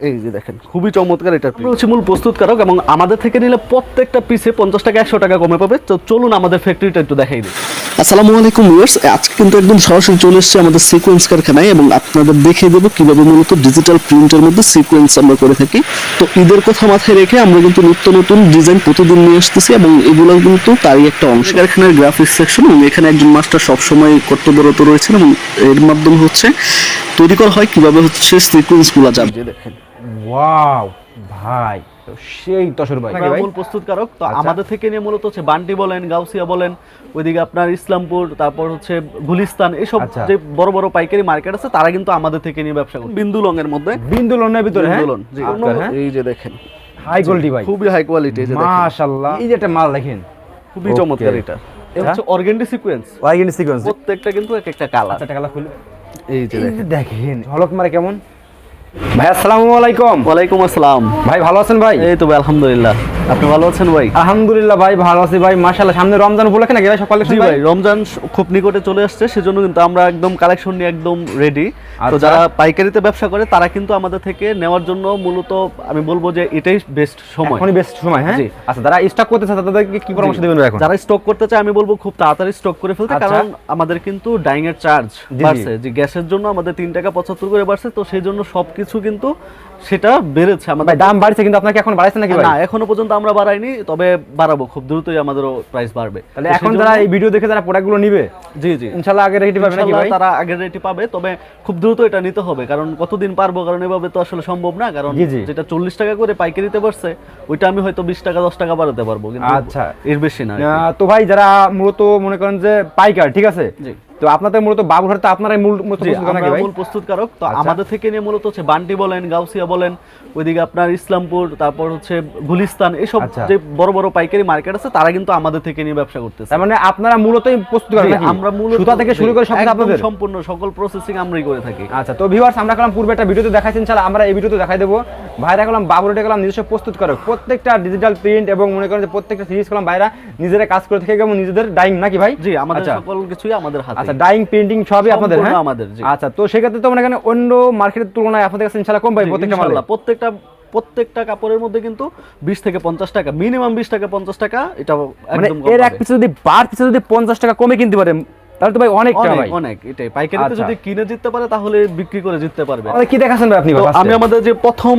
এই যে দেখেন খুবই চমৎকার এটা হচ্ছে মূল প্রস্তুতকারক এবং আমাদের থেকে নিলে প্রত্যেকটা পিসে পঞ্চাশ টাকা একশো টাকা কমে পাবে। তো চলুন আমাদের ফ্যাক্টরিটা একটু দেখাই দিই। আসসালামু আলাইকুম ভিউয়ার্স আজকে কিন্তু একদম সরাসরি চলে এসেছে আমাদের সিকোয়েন্স কারখানায় এবং আপনাদের দেখিয়ে দেবো কীভাবে মূলত ডিজিটাল প্রিন্টের মধ্যে সিকোয়েন্স আমরা করে থাকি। তো ঈদের কথা মাথায় রেখে আমরা কিন্তু নিত্য নতুন ডিজাইন প্রতিদিন নিয়ে আসতেছি এবং এগুলো কিন্তু তারই একটা অংশ। কারখানার গ্রাফিক্স সেকশন এবং এখানে একজন মাস্টার সবসময় কর্তব্যরত রয়েছেন এবং এর মাধ্যমে হচ্ছে তৈরি করা হয়। কীভাবে হচ্ছে সিকোয়েন্সগুলো যাবে? দেখেন ওয়াও ভাই। সেই তসর ভাই। মূল প্রস্তুতকারক। তো আচ্ছা। আমাদের থেকে নিয়ে মূলত হচ্ছে বান্টি বলেন গাউসিয়া বলেন ওইদিকে আপনার ইসলামপুর তারপর হচ্ছে গুলিস্তান এসব আচ্ছা। যে বড় বড় পাইকারি মার্কেট আছে তারা কিন্তু আমাদের থেকে নিয়ে ব্যবসা করে বিন্দু লং এর মধ্যে। বিন্দু লোনের ভিতরে হ্যাঁ? বিন্দু লন, জি। আপনার, হ্যাঁ? এই যে দেখেন। হাই কোয়ালিটি ভাই। খুবই হাই কোয়ালিটি এই যে দেখেন। মাশাআল্লাহ। এই যে একটা মাল দেখেন। খুবই চমৎকার এটা। এটা আচ্ছা। হচ্ছে অর্গেন্ডি সিকোয়েন্স। ওয়াইগেন সিকোয়েন্স। প্রত্যেকটা কিন্তু এক একটা কালার। আচ্ছা টাকা খুলে এই যে দেখেন। ঝলক মারে কেমন? ভাই আসসালামু আলাইকুম। ওয়ালাইকুম আসসালাম। ভাই ভালো আছেন ভাই? এই তো ভাই আলহামদুলিল্লাহ। আপনি ভালো আছেন ভাই? আলহামদুলিল্লাহ ভাই ভালো আছি ভাই। মাশাআল্লাহ সামনে রমজান উপলক্ষে নাকি ভাই সকালে জি ভাই রমজান খুব নিকটে চলে আসছে সেজন্য কিন্তু আমরা একদম কালেকশন নিয়ে একদম রেডি তো আচ্ছা। যারা পাইকারিতে ব্যবসা করে তারা কিন্তু আমাদের থেকে নেওয়ার জন্য মূলত আমি বলব যে এটাই বেস্ট সময়। এখনই বেস্ট সময় হ্যাঁ? আচ্ছা যারা স্টক করতেছে তাদেরকে কি পরামর্শ দিবেন ভাই এখন? যারা স্টক করতে চায় আমি বলব খুব তাড়াতাড়ি স্টক করে ফেলতে আচ্ছা। কারণ আমাদের কিন্তু ডাইং এর চার্জ বাড়ছে। যে গ্যাসের জন্য আমাদের তিন টাকা পঁচাত্তর করে বাড়ছে তো সেই জন্য সবকিছু কিন্তু সেটা বেড়েছে আমাদের দাম বাড়ছে কিন্তু আপনাকে এখন বাড়াইছে নাকি না এখনও পর্যন্ত আমরা বাড়াইনি তবে বাড়াবো খুব দ্রুতই আমাদেরও প্রাইস বাড়বে তাহলে এখন যারা এই ভিডিও দেখে যারা প্রোডাক্টগুলো নিবে জি জি ইনশাআল্লাহ আগে রেডি পাবে নাকি ভাই তারা আগের রেটই পাবে তবে খুব দ্রুত এটা নিতে হবে কারণ কতদিন পারব কারণ এভাবে তো আসলে সম্ভব না কারণ। যেটা চল্লিশ টাকা করে পাইকারিতে পারছে ওইটা আমি হয়তো বিশ টাকা দশ টাকা বাড়াতে পারব কিন্তু আচ্ছা। এর বেশি না তো ভাই যারা মূলত মনে করেন যে পাইকার ঠিক আছে জি। তো আপনাদের মূলত বাবুঘাট তো আপনারাই মূল মূলত মূল প্রস্তুতকারক। তো আচ্ছা। আমাদের থেকে নিয়ে মূলত হচ্ছে বান্টি বলেন গাউসিয়া বলেন ওইদিকে আপনার ইসলামপুর তারপর হচ্ছে গুলিস্তান এসব আচ্ছা। যে বড় বড় পাইকারি মার্কেট আছে তারা কিন্তু আমাদের থেকে নিয়ে ব্যবসা করতেছে। তার মানে আপনারা মূলতই প্রস্তুত আমরা মূলত সুতা থেকে শুরু করে সব আপনাদের? সম্পূর্ণ সকল প্রসেসিং আমরাই করে থাকি। আচ্ছা তো ভিউয়ার্স আমরা করলাম পূর্বে একটা ভিডিওতে দেখাইছেন চাল আমরা এই ভিডিওতে দেখাই দেবো। ভাইরা করলাম বাবুরেটে করলাম নিজস্ব প্রস্তুত করে প্রত্যেকটা ডিজিটাল প্রিন্ট এবং মনে করেন যে প্রত্যেকটা সিরিজ করলাম ভাইরা নিজেরা কাজ করে থেকে এবং নিজেদের ডাইং নাকি ভাই? জি আমাদের আচ্ছা। সকল কিছুই আমাদের হাতে। আচ্ছা ডাইং প্রিন্টিং সবই আপনাদের হ্যাঁ? আমাদের, আচ্ছা তো সেক্ষেত্রে তো মানে এখানে অন্য মার্কেটের তুলনায় আপনাদের কাছে ইনশাআল্লাহ কম পাই প্রত্যেকটা মাল? প্রত্যেকটা প্রত্যেকটা কাপড়ের মধ্যে কিন্তু বিশ থেকে পঞ্চাশ টাকা মিনিমাম বিশ টাকা পঞ্চাশ টাকা এটা মানে এর এক পিছু যদি বার পিছু যদি পঞ্চাশ টাকা কমে কিনতে পারে তাহলে তো ভাই অনেক টাকা ভাই। অনেক এটাই। পাইকারিতে আচ্ছা। যদি কিনে জিততে পারে তাহলে বিক্রি করে জিততে পারবে। কি দেখাচ্ছেন ভাই আপনি? আমি আমাদের যে প্রথম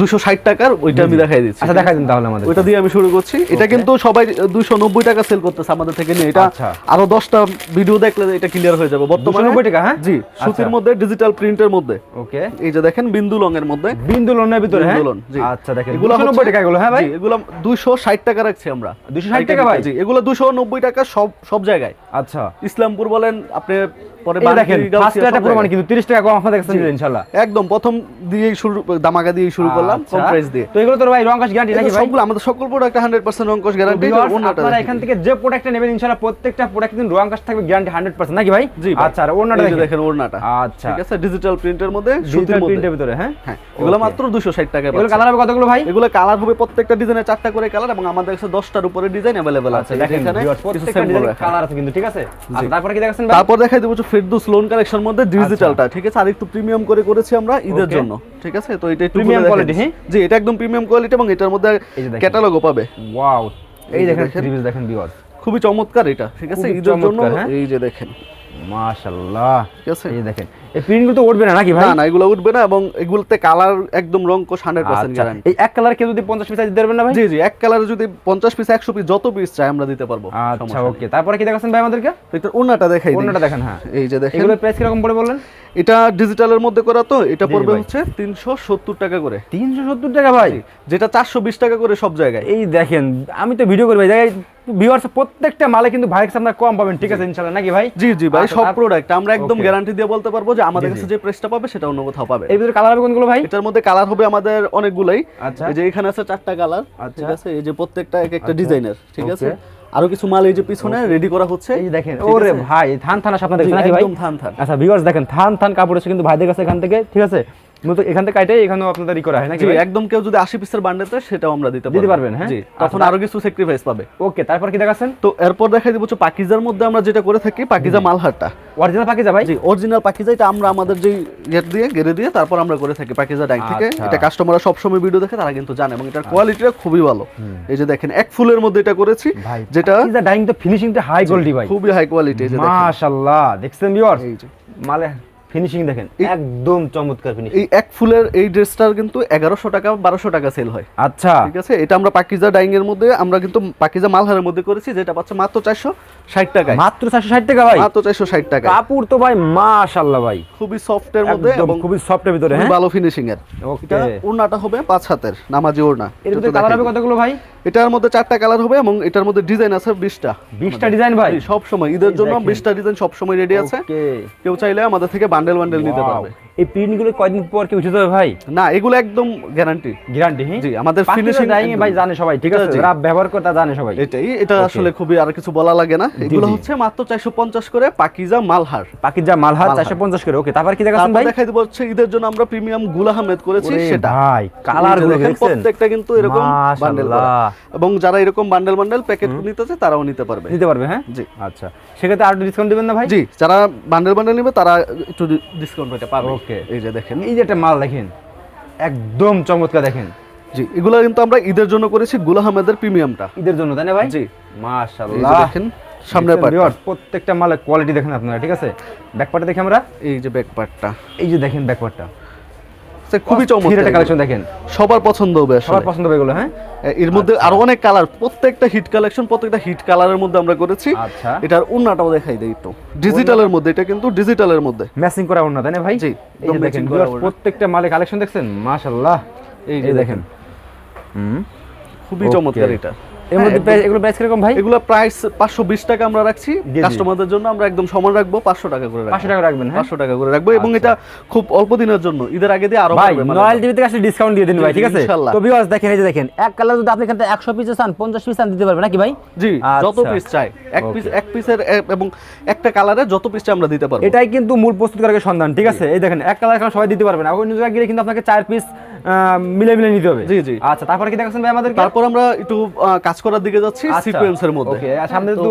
দুশো ষাট টাকার ওইটা আমি দেখাই দিচ্ছি। আচ্ছা দেখাই দিন তাহলে আমাদের। ওইটা দিয়ে আমি শুরু করছি। এটা কিন্তু সবাই দুশো নব্বই টাকা সেল করতেছে আমাদের থেকে নিয়ে। এটা আচ্ছা। আরও দশটা ভিডিও দেখলে এটা ক্লিয়ার হয়ে যাবে। বর্তমানে 290 টাকা, হ্যাঁ? জি সুতির আচ্ছা। মধ্যে ডিজিটাল প্রিন্টের মধ্যে। ওকে এই যে দেখেন বিন্দু লং এর মধ্যে। বিন্দু লং এর ভিতরে হ্যাঁ? জি। আচ্ছা দেখেন। এগুলো 290 টাকা এগুলো হ্যাঁ ভাই? এগুলো 260 টাকা রাখছি আমরা। 260 টাকা ভাই? জি এগুলো 290 টাকা সব সব জায়গায়। আচ্ছা। ইসলামপুর বলেন আপনি পরে এই বান্টি, দেখেন গাউসিয়া ফার্স্ট সব একটা প্রমাণ জায়গায়। কিন্তু 30 টাকা কম আপনাদের কাছে দিলেন ইনশাআল্লাহ একদম প্রথম দিয়েই শুরু দামাকা দিয়েই শুরু করলাম কম আচ্ছা। প্রাইস দিয়ে তো এগুলো তো ভাই রংকাশ গ্যারান্টি নাকি এগুলো ভাই সবগুলো আমাদের সকল প্রোডাক্ট 100% রংকশ গ্যারান্টি Viewers, আপনারা এখান থেকে যে প্রোডাক্টটা নেবেন ইনশাআল্লাহ প্রত্যেকটা প্রোডাক্ট কিন্তু রংকাশ থাকবে গ্যারান্টি 100% নাকি ভাই জি ভাই। আচ্ছা আর ওনাটা এই যে দেখেন দেখেন ওড়নাটা আচ্ছা ঠিক আছে ডিজিটাল প্রিন্টের মধ্যে সুতির ডিজিটাল মধ্যে প্রিন্টের ভিতরে হ্যাঁ হ্যাঁ এগুলো Okay. মাত্র 260 টাকায় এগুলো পাচ্ছেন। কালার হবে কতগুলো ভাই এগুলো কালার হবে প্রত্যেকটা ডিজাইনের চারটা করে কালার এবং আমাদের কাছে 10টার উপরে ডিজাইন अवेलेबल আছে আচ্ছা দেখেন এখানে viewers, কিছু প্রত্যেকটা sample ডিজাইন রাখা। কালার আছে কিন্তু ঠিক আছে আচ্ছা তারপরে কি দেখাচ্ছেন ভাই তারপর দেখাই দেবো ফেরদুস লোন কালেকশন মধ্যে ডিজিটালটা ঠিক আছে? আর একটু প্রিমিয়াম করে করেছি আমরা ঈদের জন্য ঠিক আছে? তো এটা প্রিমিয়াম কোয়ালিটি হ্যাঁ? জি এটা একদম প্রিমিয়াম কোয়ালিটি এবং এটার মধ্যে ক্যাটালগও পাবে। ওয়াও এই দেখেন দেখেন। দেখেন ভিউয়ার্স খুবই চমৎকার এটা ঠিক আছে? ঈদের জন্য হ্যাঁ? এই যে দেখেন। মাশাআল্লাহ ঠিক আছে? এই দেখেন এই প্রিন্টগুলো তো উঠবে না নাকি ভাই? না না এগুলো উঠবে না এবং এগুলোতে কালার একদম রং কোশ হান্ড্রেড পার্সেন্ট আচ্ছা গ্যারান্টি এই এক কালার কেউ যদি 50 পিস দিতে পারবেন না ভাই? জি জি এক কালারে যদি পঞ্চাশ পিস একশো পিস যত পিস চাই আমরা দিতে পারব আচ্ছা ওকে তারপরে কি দেখাচ্ছেন ভাই আমাদেরকে? তো এটার ওড়নাটা দেখাই দিই। অন্যটা দেখেন হ্যাঁ। এই যে দেখেন। এগুলোর প্রাইস কীরকম পড়ে বললেন এটা ডিজিটালের মধ্যে করা তো এটা পড়বে হচ্ছে তিনশো সত্তর টাকা করে। 370 টাকা ভাই? যেটা চারশো বিশ টাকা করে সব জায়গায়। এই দেখেন আমি তো ভিডিও করি ভাই। জায়গায় ভিউয়ার্স প্রত্যেকটা মালে কিন্তু কাছে আপনারা কম পাবেন ঠিক আছে ইনশাআল্লাহ নাকি ভাই? জি জি ভাই আচ্ছা, সব প্রোডাক্ট আমরা একদম গ্যারান্টি দিয়ে বলতে পারব যে আমাদের কাছে যে প্রেসটা পাবে সেটা অন্য কোথাও পাবে। এই ভিতরে কালার হবে কোনগুলো ভাই? এটার মধ্যে কালার হবে আমাদের অনেকগুলাই। আচ্ছা। এই যে এখানে আছে চারটা কালার আচ্ছা। ঠিক আছে? এই যে প্রত্যেকটা এক একটা আচ্ছা। ডিজাইনের ঠিক আছে? আরও কিছু মাল এই যে পিছনে রেডি করা হচ্ছে। এই দেখেন ওরে ভাই থান থান আপনাদের দেখছেন নাকি ভাই? একদম থান থান। আচ্ছা ভিউয়ার্স দেখেন থান থান কাপড় এসে কিন্তু ভাইদের কাছে এখান থেকে ঠিক আছে? মূলত এখান থেকে কাটে এখানেও আপনাদের করা হয় নাকি একদম কেউ যদি আশি পিসের বান্ডেল চায় সেটাও আমরা দিতে দিতে পারবেন, হ্যাঁ? তখন আচ্ছা। আরও কিছু স্যাক্রিফাইস পাবে। ওকে তারপর কি দেখাচ্ছেন? তো এরপর দেখাই দিব হচ্ছে পাকিজার মধ্যে আমরা যেটা করে থাকি পাকিজা মালহারটা অরিজিনাল যা ভাই? জি অরিজিনাল পাকিজা এটা আমরা আমাদের যে গেট দিয়ে গেড়ে দিয়ে তারপর আমরা করে থাকি পাকিজা ডাইং থেকে। আচ্ছা। এটা কাস্টমাররা সবসময় ভিডিও দেখে তারা কিন্তু জানে এবং এটার কোয়ালিটিটা খুবই ভালো। এই যে দেখেন এক ফুলের মধ্যে এটা করেছি যেটা ডাইং তো ফিনিশিংটা হাই কোয়ালিটি ভাই। খুবই হাই কোয়ালিটি এই যে দেখেন। মাশাআল্লাহ দেখছেন ভিউয়ার্স মালে ফিনিশিং দেখেন একদম চমৎকার ফিনিশিং এই এক ফুলের এই ড্রেসটার কিন্তু এগারোশো টাকা বারোশো টাকা সেল হয়। আচ্ছা। ঠিক আছে? এটা আমরা পাকিজা ডাইং এর মধ্যে আমরা কিন্তু পাকিজা মালহারের মধ্যে করেছি যেটা পাচ্ছে মাত্র চারশো ষাট টাকায়। মাত্র 460 টাকা ভাই? মাত্র চারশো ষাট টাকা কাপড় তো ভাই মাশাআল্লাহ ভাই। খুবই সফট এর মধ্যে এবং খুবই সফটের ভিতরে খুবই হ্যাঁ? ভালো ফিনিশিং এর। ওকে ওড়নাটা হবে পাঁচ হাতের নামাজি ওড়না এর ভিতরে কালার হবে। কতগুলো ভাই? এটার মধ্যে চারটা কালার হবে এবং এটার মধ্যে ডিজাইন আছে বিশটা। 20টা ডিজাইন ভাই? সব সময় ঈদের জন্য। বিশটা ডিজাইন সব সময় রেডি আছে কেউ চাইলে আমাদের থেকে বান্ডেল বান্ডেল নিতে পারবে। এই প্রিন্টগুলো কয়দিন পর কি উঠে যাবে ভাই? না এগুলো একদম গ্যারান্টি গ্যারান্টি জি, আমাদের ফিনিশিং ভাই জানে সবাই ঠিক আছে। যারা ব্যবহার করে তা জানে সবাই। এটাই এটা আসলে খুবই আর কিছু বলা লাগে না। এগুলো হচ্ছে মাত্র চারশো পঞ্চাশ করে পাকিজা মালহার। যা মালহার মালহার। 450 করে ওকে তারপর কি ভাই? দেখাই দেবো হচ্ছে ঈদের জন্য আমরা প্রিমিয়াম গুল আহমেদ করেছি সেটা। ভাই কালারগুলো দেখেন, প্রত্যেকটা কিন্তু এরকম বান্ডেল এবং যারা এরকম বান্ডেল বান্ডেল প্যাকেট নিতে চায় তারাও নিতে পারবে। নিতে পারবে হ্যাঁ? জি। আচ্ছা। সেক্ষেত্রে আর ডিসকাউন্ট দিবেন না ভাই? জি যারা বান্ডেল বান্ডেল নেবে তারা একটু ডিসকাউন্ট পেতে পারবে। Okay. এই যে দেখেন এই যে একটা মাল দেখেন একদম চমৎকার দেখেন। জি এগুলো কিন্তু আমরা ঈদের জন্য করেছি গুল আহমেদের প্রিমিয়ামটা। ঈদের জন্য তাই না ভাই? জি। মাশাআল্লাহ। দেখেন সামনে পার্ট প্রত্যেকটা মালের কোয়ালিটি দেখেন আপনারা ঠিক আছে? ব্যাক পার্টটা দেখি আমরা। এই যে ব্যাক পার্টটা এই যে দেখেন ব্যাক পার্টটা খুবই চমৎকার কালেকশন দেখেন। সবার পছন্দ হবে আসলে। সবার পছন্দ হবে এগুলো হ্যাঁ? এর মধ্যে আরও অনেক কালার প্রত্যেকটা হিট কালেকশন প্রত্যেকটা হিট কালারের মধ্যে আমরা করেছি। আচ্ছা। এটার উন্নাটাও দেখাই দেই একটু ডিজিটালের মধ্যে এটা কিন্তু ডিজিটালের মধ্যে। ম্যাচিং করা অন্য তাই না ভাই? জি, একদম দেখেন প্রত্যেকটা মালে কালেকশন দেখছেন? মাশাআল্লাহ। এই এই যে দেখেন। হুম। খুবই চমৎকার এটা। এর মধ্যে হ্যাঁ, এগুলো প্রাইস কীরকম ভাই? এগুলো প্রাইস পাঁচশো বিশ টাকা আমরা রাখছি। কাস্টমারদের জন্য আমরা একদম সমান রাখব পাঁচশো টাকা করে রাখব। পাঁচশো টাকা রাখবেন হ্যাঁ? টাকা করে রাখব এবং আচ্ছা। এটা খুব অল্প দিনের জন্য ঈদের আগে দিয়ে আরও ভাই মানে। টিভি থেকে আসলে ডিসকাউন্ট দিয়ে দিন ভাই ঠিক আছে? তো ভিউয়ার্স দেখেন এই যে দেখেন এক কালার যদি আপনি এখান 100 পিস চান 50 পিস চান দিতে পারবেন নাকি ভাই? জি যত আচ্ছা। পিস চাই এক পিস এক পিসের এবং একটা কালারে যত পিস চাই আমরা দিতে পারব। এটাই কিন্তু মূল প্রস্তুতকারকের সন্ধান ঠিক আছে? এই দেখেন এক কালার সবাই দিতে পারবেন। অন্য জায়গায় গেলে কিন্তু আপনাকে চার পিস মিলে মিলে নিতে হবে। জি, জি। আচ্ছা তারপরে কি দেখাচ্ছেন ভাই আমাদের তারপর আমরা একটু কাজ করার দিকে যাচ্ছি আচ্ছা। সিকোয়েন্সের মধ্যে সামনে তো তো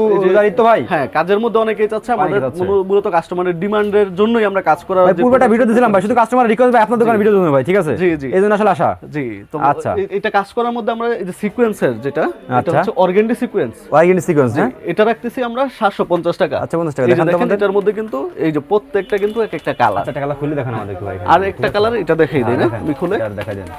তো ভাই। হ্যাঁ কাজের মধ্যে অনেকেই চাচ্ছে আমাদের মূলত কাস্টমারের ডিমান্ডের জন্যই আমরা কাজ করার ভাই পূর্বটা ভিডিও দিয়েছিলাম ভাই শুধু কাস্টমার রিকোয়েস্ট ভাই আপনার দোকানে ভিডিও দেবেন ভাই ঠিক আছে জি, জি। এই জন্য আসলে আশা জি তো আচ্ছা। এটা কাজ করার মধ্যে আমরা এই যে সিকোয়েন্সের যেটা এটা আচ্ছা। হচ্ছে অর্গেন্ডি সিকোয়েন্স ওয়াইগেন সিকোয়েন্স হ্যাঁ এটা রাখতেছি আমরা সাতশো পঞ্চাশ টাকা আচ্ছা, 50 টাকা। দেখান আমাদের। এটার মধ্যে কিন্তু এই যে প্রত্যেকটা কিন্তু এক একটা কালার আচ্ছা টাকা খুলে দেখান আমাদেরকে ভাই আর একটা কালার এটা দেখাই দিই না আমি খুলে এটা দেখা দেন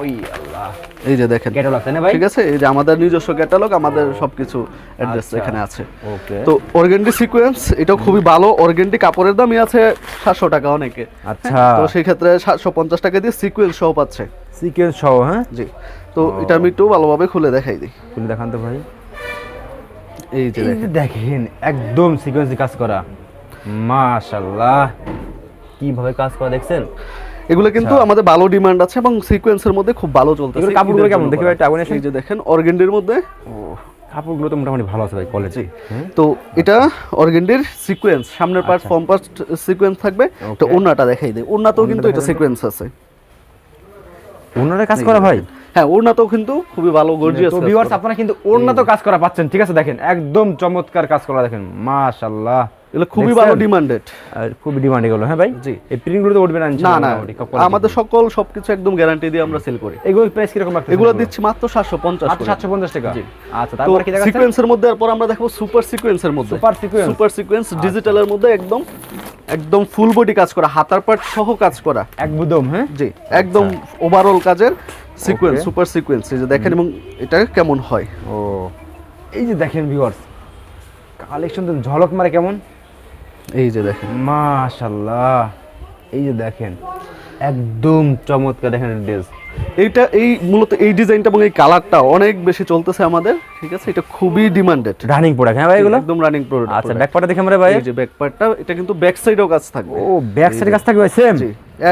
ওই আল্লাহ। এই যে দেখেন। ক্যাটালগ তাই না ভাই? ঠিক আছে? এই যে আমাদের নিজস্ব ক্যাটালগ আমাদের সবকিছু অ্যাড্রেস আচ্ছা। এখানে আছে। ওকে তো অর্গেন্ডি সিকোয়েন্স এটাও খুবই ভালো। অর্গেন্ডি কাপড়ের দামই আছে সাতশো টাকা অনেকে। আচ্ছা। তো সেই ক্ষেত্রে সাতশো পঞ্চাশ টাকা দিয়ে সিকোয়েন্স সহ পাচ্ছে। সিকোয়েন্স সহ হ্যাঁ? জি। তো এটা আমি একটু ভালোভাবে খুলে দেখাই দিই। খুলে দেখান তো ভাই। এই যে এই দেখেন যে দেখেন। একদম সিকোয়েন্সে কাজ করা। মাশাআল্লাহ। কীভাবে কাজ করা দেখছেন? এগুলো কিন্তু আমাদের ভালো ডিমান্ড আছে এবং সিকোয়েন্সের মধ্যে খুব ভালো চলতেছে। কাপড়গুলো কেমন? দেখি ভাই, একটু আগুনে এই যে দেখেন অর্গেন্ডির মধ্যে। কাপড়গুলো তো মোটামুটি ভালো আছে ভাই কোয়ালিটি তো এটা অর্গেন্ডির সিকোয়েন্স সামনের পার্ট আচ্ছা। ফর্ম পার্ট সিকোয়েন্স থাকবে। তো. ওড়নাটা দেখাই দিই। ওড়নাতেও কিন্তু এটা সিকোয়েন্স আছে। ওনারা কাজ করা ভাই? হ্যাঁ ওড়নাতেও কিন্তু খুবই ভালো গর্জিয়াস তো ভিউয়ার্স আপনারা কিন্তু ওন্না তো কাজ করা পাচ্ছেন। ঠিক আছে দেখেন একদম চমৎকার কাজ করা দেখেন। মাশাআল্লাহ। এগুলো খুবই ভালো ডিমান্ডেড খুবই ডিমান্ড এগুলো হ্যাঁ ভাই? জি। এই প্রিন্টগুলো তো উঠবে না না না। আমাদের সকল সবকিছু একদম গ্যারান্টি দিয়ে আমরা সেল করি। এগুলো প্রাইস কীরকম রাখতেছেন এগুলো দিচ্ছি মাত্র সাতশো পঞ্চাশ মাত্র 750 টাকা? জি। আচ্ছা তারপরে কি দেখাচ্ছেন সিকোয়েন্সের মধ্যে এরপর আমরা দেখব সুপার সিকোয়েন্সের মধ্যে। Super sequence। সুপার সিকোয়েন্স ডিজিটালের মধ্যে একদম একদম ফুল বডি কাজ করা হাতার পার্ট সহ কাজ করা। একদম হ্যাঁ? জি একদম ওভারঅল কাজের সিকোয়েন্স সুপার সিকোয়েন্স এই যে দেখেন এবং এটা কেমন হয়? ও এই যে দেখেন ভিউয়ার্স কালেকশন তো ঝলক মারে কেমন? এই যে দেখেন মাশাল্লাহ। এই যে দেখেন একদম চমৎকার দেখেন ড্রেস এইটা এই মূলত এই ডিজাইনটা এবং এই কালারটা অনেক বেশি চলতেছে আমাদের ঠিক আছে? এটা খুবই ডিমান্ডেড রানিং প্রোডাক্ট হ্যাঁ ভাই এগুলো? একদম রানিং প্রোডাক্ট আচ্ছা ব্যাক পার্টটা দেখে আমরা ভাই। এই যে ব্যাক পার্টটা এটা কিন্তু ব্যাক সাইডেও কাজ থাকবে। ও ব্যাক সাইডে কাজ থাকবে ভাই সেম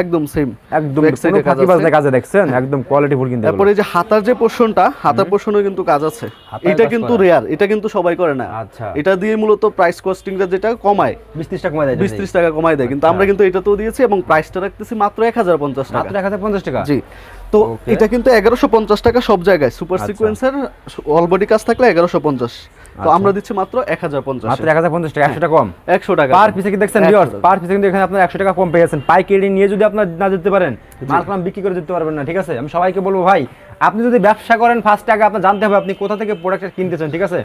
একদম সেম একদম ফাঁকিবাজ। কাজে দেখছেন? একদম কোয়ালিটি ফুল কিন্তু তারপরে যে হাতার যে পোর্শনটা হাতার পোর্শনে কিন্তু কাজ আছে। এটা কিন্তু রেয়ার এটা কিন্তু সবাই করে না। আচ্ছা। এটা দিয়ে মূলত প্রাইস কস্টিংটা যেটা কমায়। বিশ ত্রিশ টাকা কমায় দেয় বিশ ত্রিশ টাকা কমায় দেয়। কিন্তু আমরা কিন্তু এটাতেও দিয়েছি এবং প্রাইসটা রাখতেছি মাত্র এক হাজার পঞ্চাশ টাকা। মাত্র এক হাজার পঞ্চাশ টাকা? জি। তো এটা কিন্তু এগারোশো পঞ্চাশ টাকা সব জায়গায়। সুপার। সিকোয়েন্সের অল বডি কাজ থাকলে এগারোশো পঞ্চাশ। তো আচ্ছা। আমরা দিচ্ছি মাত্র এক হাজার পঞ্চাশ। মাত্র এক হাজার পঞ্চাশ টাকা একশো টাকা কম। একশো টাকা পার পিসে কি দেখছেন ভিউয়ার্স পার পিসে কিন্তু এখানে আপনার একশো টাকা কম পেয়ে যাচ্ছেন। পাইকারি নিয়ে যদি আপনার না যেতে পারেন মাল কালাম বিক্রি করে যেতে পারবেন না ঠিক আছে? আমি সবাইকে বলব ভাই আপনি যদি ব্যবসা করেন ফার্স্ট টাকা আপনার জানতে হবে আপনি কোথা থেকে প্রোডাক্ট কিনতেছেন ঠিক আছে?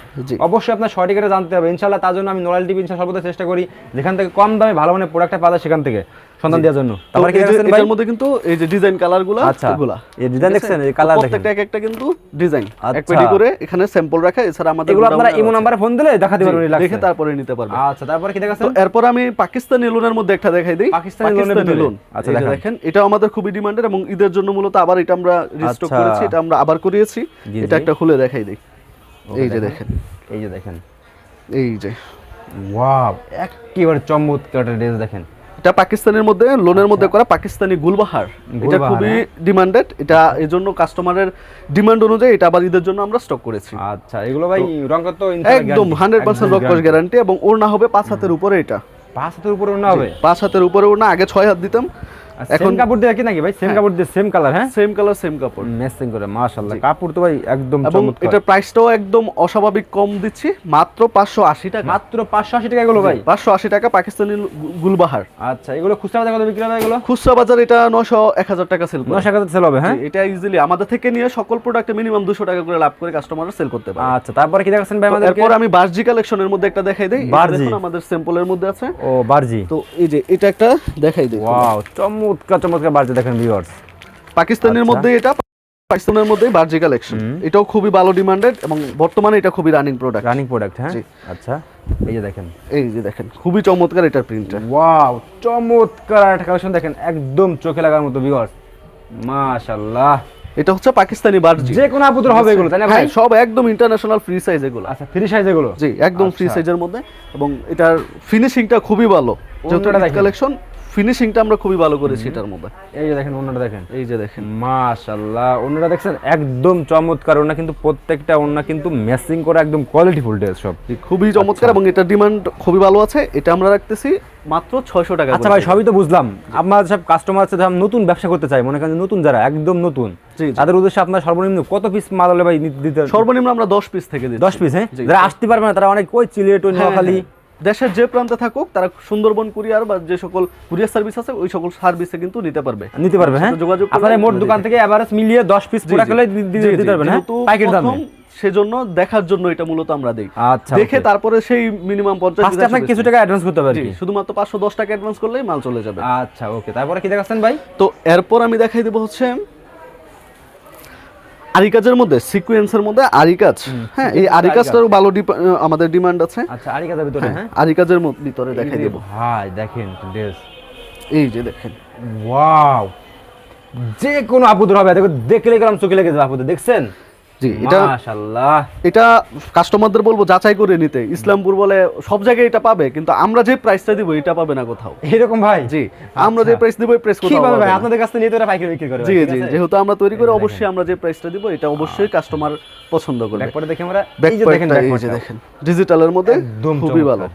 অবশ্যই আপনার সঠিক রেটে জানতে হবে। ইনশাল্লাহ তার জন্য আমি নোরাল টিভি ইনশাল্লাহ সর্বদা চেষ্টা করি যেখান থেকে কম দামে ভালো মানের প্রোডাক্টটা পাওয়া যায় সেখান থেকে। দেওয়ার জন্য তারপরে কি দেখছেন ভাই এটার মধ্যে কিন্তু এই যে ডিজাইন কালারগুলো আচ্ছা। এগুলা এই আছে? দেখছেন? এই colour দেখেন। প্রত্যেকটা এক একটা কিন্তু ডিজাইন এক আচ্ছা। পেটি করে এখানে স্যাম্পল রাখা এছাড়া আমাদের এগুলো আপনারা ইমো। নাম্বারে ফোন দিলে দেখাতে পারবেন দেখে তারপরে নিতে পারবে আচ্ছা তারপরে কি তো এরপর আমি পাকিস্তানি লোনের মধ্যে একটা দেখাই দিই পাকিস্তানি লোনের ভিতরে? লোন আচ্ছা, দেখান। এটা আমাদের খুবই ডিমান্ডেড এবং ঈদের জন্য মূলত আবার এটা আমরা রিস্টক আচ্ছা। করেছি এটা আমরা আবার করিয়েছি এটা একটা খুলে দেখাই দিই এই যে দেখেন। দেখেন এই যে দেখেন এই যে ওয়াও একেবারে চমৎকার ড্রেস দেখেন এটা পাকিস্তানের মধ্যে লোনের মধ্যে করা পাকিস্তানি গুলবাহার। এটা আচ্ছা। খুবই হ্যাঁ। ডিমান্ডেড এটা এই জন্য কাস্টমারের ডিমান্ড অনুযায়ী এটা আবার ঈদের জন্য আমরা স্টক করেছি। আচ্ছা এগুলো ভাই রং তো একদম হান্ড্রেড পার্সেন্ট কস গ্যারান্টি এবং ওড়না হবে পাঁচ হাতের উপরে এটা। পাঁচ হাতের উপরে না হবে? পাঁচ হাতের উপরে ওড়না আগে ছয় হাত দিতাম। এখন কাপড় দিয়ে কি নাকি ভাই? সেম কাপড় দিয়ে সেম কালার হ্যাঁ? সেম কালার সেম কাপড়। ম্যাচিং করে মাশাআল্লাহ। কাপড় তো ভাই একদম চমৎকার। এটার প্রাইসটাও একদম অস্বাভাবিক কম দিচ্ছি মাত্র পাঁচশো আশি টাকা। মাত্র 580 টাকা এগুলো ভাই? পাঁচশো আশি টাকা পাকিস্তানি গুলবাহার। আচ্ছা এগুলো খুচরা বাজারে কত বিক্রি হবে এগুলো? খুচরা বাজার এটা নশো এক হাজার টাকা সেল করে। 900 টাকা সেল হবে হ্যাঁ? এটা ইজিলি আমাদের থেকে নিয়ে সকল প্রোডাক্টে মিনিমাম দুশো টাকা করে লাভ করে কাস্টমাররা সেল করতে পারে। আচ্ছা তারপরে কি দেখাচ্ছেন ভাই এরপর আমি বার্জি কালেকশনের মধ্যে একটা দেখাই দিই। দেখুন আমাদের স্যাম্পলের মধ্যে আছে। ও বারজি। তো এই যে এটা একটা দেখাই দিই। ওয়াও চমৎকার। চমৎকার বারজি দেখেন ভিউয়ার্স পাকিস্তানের আচ্ছা। মধ্যে এটা পাকিস্তানের মধ্যে বার্জি কালেকশন এটাও খুবই ভালো ডিমান্ডেড এবং বর্তমানে এটা খুবই রানিং প্রোডাক্ট রানিং প্রোডাক্ট হ্যাঁ? জি। আচ্ছা এই যে দেখেন। এই যে দেখেন খুবই চমৎকার এটার প্রিন্টটা ওয়াও চমৎকার একটা কালেকশন দেখেন একদম চোখে লাগার মতো ভিউয়ার্স মাশাআল্লাহ। এটা হচ্ছে পাকিস্তানি বার্জি। যে কোনো আপুদের হবে এগুলো তাই না ভাই? হ্যাঁ সব একদম ইন্টারন্যাশনাল ফ্রি সাইজ এগুলো। আচ্ছা ফ্রি সাইজ এগুলো? জি একদম ফ্রি আচ্ছা। সাইজের মধ্যে এবং এটার ফিনিশিংটা খুবই ভালো। যেহেতু। কালেকশন ফিনিশিংটা আমরা খুবই ভালো করেছি এটার মধ্যে। এই যে দেখেন অন্যটা দেখেন। এই যে দেখেন। মাশাআল্লাহ অন্যটা দেখছেন? একদম চমৎকার ওনা কিন্তু প্রত্যেকটা ওনা কিন্তু ম্যাচিং করে একদম কোয়ালিটি ফুল ড্রেস সব খুবই চমৎকার এবং এটার ডিমান্ড খুবই ভালো আছে। এটা আমরা রাখতেছি মাত্র ছয়শো টাকা আচ্ছা ভাই সবই তো বুঝলাম। আপনার সব কাস্টমার আছে যারা নতুন ব্যবসা করতে চাই মনে করেন নতুন যারা একদম নতুন। তাদের উদ্দেশ্যে আপনার সর্বনিম্ন কত পিস মাল হলে ভাই দিতে সর্বনিম্ন আমরা দশ পিস থেকে দিই দশ পিস হ্যাঁ? যারা আসতে পারবে না তারা অনেক ওই চিলিয়েট ওই নোয়াখালী দেশের যে প্রান্তে থাকুক তারা সুন্দরবন কুরিয়ার বা যে সকল কুরিয়ার সার্ভিস আছে ওই সকল সার্ভিসে কিন্তু নিতে পারবে। নিতে পারবে হ্যাঁ? যোগাযোগ আপনার মোট দোকান থেকে এভারেজ মিলিয়ে দশ পিস জি, জি, দিতে পারবেন হ্যাঁ? পাইকারি দামে। সেজন্য দেখার জন্য এটা মূলত আমরা দিই। আচ্ছা দেখে তারপরে সেই মিনিমাম পঞ্চাশ ফার্স্টে আপনাকে কিছু টাকা অ্যাডভান্স করতে জি, শুধুমাত্র পাঁচশো দশ টাকা অ্যাডভান্স করলেই মাল চলে যাবে। আচ্ছা ওকে। তারপরে কি দেখাচ্ছেন ভাই? তো এরপর আমি দেখাই দেবো হচ্ছে আরিকাজের মধ্যে সিকোয়েন্সের মধ্যে আরিকাজ। হ্যাঁ এই আরিকাজটারও ভালো আমাদের ডিমান্ড আছে। আচ্ছা আরি কাজার ভিতরে হ্যাঁ আরিকাজের মধ্যে ভিতরে দেখাই দেব। ভাই দেখেন ড্রেস এই যে দেখেন। ওয়াও! যে কোনো আপুদের হবে দেখো দেখলে গেলাম চোখে লেগে যাবে আপুদের দেখছেন? জি এটা মাশাআল্লাহ। এটা কাস্টমারদের বলব যাচাই করে নিতে। ইসলামপুর বলে সব জায়গায় এটা পাবে কিন্তু আমরা যে প্রাইসটা দিব এটা পাবে না কোথাও। এরকম ভাই? জি আমরা যে প্রাইস দিব এই প্রাইস কোথাও পাবে ভাই? আপনাদের কাছ নিয়ে তো এরা পাইকারি বিক্রি করে জি জি যেহেতু আমরা তৈরি করে অবশ্যই আমরা যে প্রাইসটা দিব এটা অবশ্যই কাস্টমার পছন্দ করবে। ব্যাক দেখি আমরা। এই যে দেখেন দেখেন এই যে দেখেন। ডিজিটালের মধ্যে খুবই ভালো।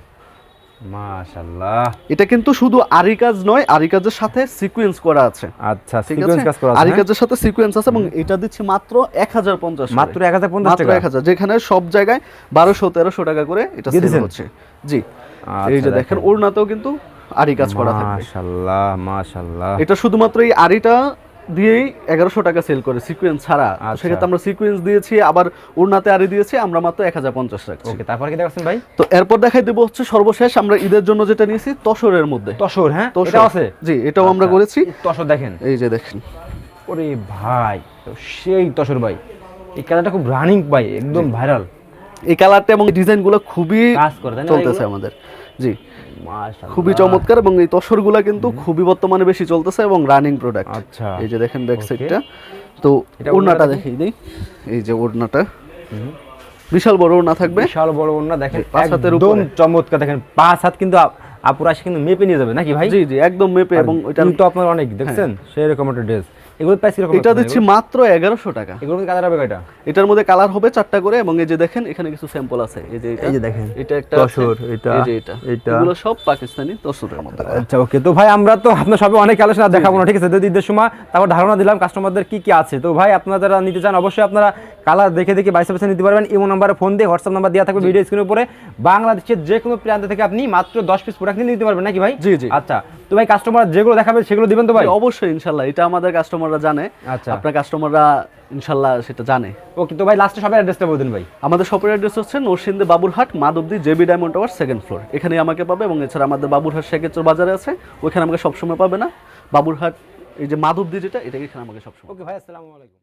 মাশাআল্লাহ। এটা কিন্তু শুধু আরি কাজ নয় আরি কাজের সাথে সিকোয়েন্স করা আছে। আচ্ছা সিকোয়েন্স কাজ করা আছে হ্যাঁ? কাজের সাথে সিকোয়েন্স আছে এবং এটা দিচ্ছি মাত্র এক হাজার পঞ্চাশ মাত্র 1050 টাকা? এক হাজার যেখানে সব জায়গায় বারোশো তেরোশো টাকা করে এটা সেল হচ্ছে। জি। আচ্ছা, এই যে দেখেন। ওড়নাতেও কিন্তু আরি কাজ করা থাকবে। মাশাআল্লাহ মাশাআল্লাহ। এটা শুধুমাত্র এই আরিটা দিয়েই এগারোশো টাকা সেল করে সিকোয়েন্স ছাড়া। আচ্ছা। সেক্ষেত্রে আমরা সিকোয়েন্স দিয়েছি আবার ওড়নাতে আরি দিয়েছি আমরা মাত্র এক হাজার পঞ্চাশ রাখছি। তারপর কি দেখাচ্ছেন ভাই? তো এরপর দেখাই দেবো হচ্ছে সর্বশেষ আমরা ঈদের জন্য যেটা নিয়েছি তসরের মধ্যে। তসর হ্যাঁ? তসর। আছে? জি এটাও আমরা আচ্ছা, করেছি। তসর দেখেন। এই যে দেখেন। ওরে ভাই সেই তসর ভাই। এই কালারটা খুব রানিং ভাই একদম ভাইরাল এই কালারটা এবং ডিজাইনগুলো খুবই কাজ করে চলতেছে আমাদের। জি। খুবই চমৎকার এবং এই তসরগুলা কিন্তু খুবই বর্তমানে বেশি চলতেছে এবং রানিং প্রোডাক্ট আচ্ছা এই যে দেখেন ব্যাক সাইডটা তো ওড়নাটা দেখিয়ে দিই। এই যে ওড়নাটা। বিশাল বড় ওড়না থাকবে। বিশাল বড় ওন্না দেখেন পাঁচ হাতের একদম চমৎকার দেখেন পাঁচ হাত কিন্তু আপুরা কিন্তু মেপে নিয়ে যাবে নাকি ভাই? জি জি একদম মেপে এবং ওইটা তো আপনার অনেক দেখছেন? সেই রকম একটা ড্রেস এগুলো প্রাইস কীরকম এটা দিচ্ছি মাত্র এগারোশো টাকা। এগুলো মধ্যে কালার হবে কয়টা? এটার মধ্যে কালার হবে চারটা করে এবং এই যে দেখেন এখানে কিছু স্যাম্পল আছে। এই যে এটা এই যে দেখেন। এটা একটা তসর, এটা, এই যে এটা। এটা। এগুলো সব পাকিস্তানি তসরের মধ্যে আচ্ছা ওকে। তো ভাই আমরা তো আপনার সবে অনেক আলোচনা দেখাবো না ঠিক আছে? ঈদের সময় তারপর ধারণা দিলাম কাস্টমারদের কি কি আছে। তো ভাই আপনারা যারা নিতে চান অবশ্যই আপনারা কালার দেখে দেখে বাইসে বাইসে নিতে পারবেন। ইমো নাম্বারে ফোন দিয়ে হোয়াটসঅ্যাপ নাম্বার দেওয়া থাকবে ভিডিও স্ক্রিনের উপরে। বাংলাদেশের যে কোনো প্রান্ত থেকে আপনি মাত্র দশ পিস প্রোডাক্ট নিতে পারবেন নাকি ভাই? জি, জি। আচ্ছা তো ভাই কাস্টমার যেগুলো দেখাবে সেগুলো দিবেন তো ভাই? অবশ্যই ইনশাল্লাহ। এটা আমাদের কাস্টমাররা জানে। আচ্ছা। আপনার কাস্টমাররা ইনশাল্লাহ সেটা জানে। ওকে তো ভাই লাস্টে শপের অ্যাড্রেসটা বলে দিন ভাই। আমাদের শপের অ্যাড্রেস হচ্ছে Narsingdi Baburhat Madhabdi JB Diamond Tower second floor এখানে আমাকে পাবে এবং এছাড়া আমাদের বাবুরহাট শেখেচর বাজারে আছে। ওইখানে আমাকে সবসময় পাবে না। বাবুরহাট এই যে মাধবদী যেটা এটাকে এখানে আমাকে সবসময় ওকে ভাই আসসালামু আলাইকুম।